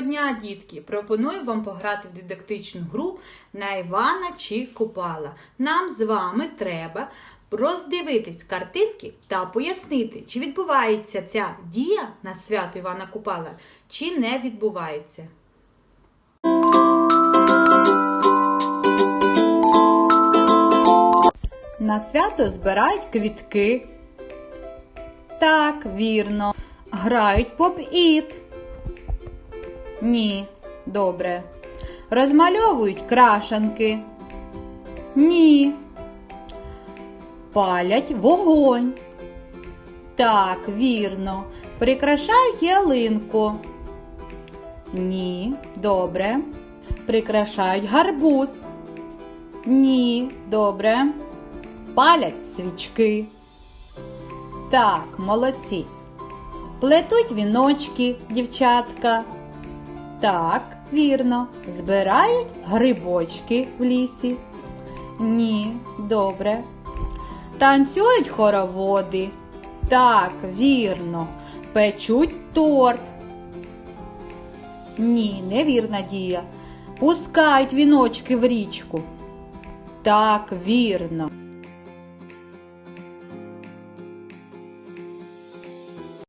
дітки! Пропоную вам пограти в дидактичну гру на Івана чи Купала. Нам з вами треба роздивитись картинки та пояснити, чи відбувається ця дія на свято Івана Купала, чи не відбувається. На свято збирають квітки. Так, вірно. Грають поп-іт. Ні, добре. Розмальовують крашанки. Ні. Палять вогонь. Так, вірно. Прикрашають ялинку. Ні, добре. Прикрашають гарбуз. Ні, добре. Палять свічки. Так, молодці. Плетуть віночки, дівчатка. Так, вірно. Збирають грибочки в лісі. Ні, добре. Танцюють хороводи. Так, вірно. Печуть торт. Ні, невірна дія. Пускають віночки в річку. Так, вірно.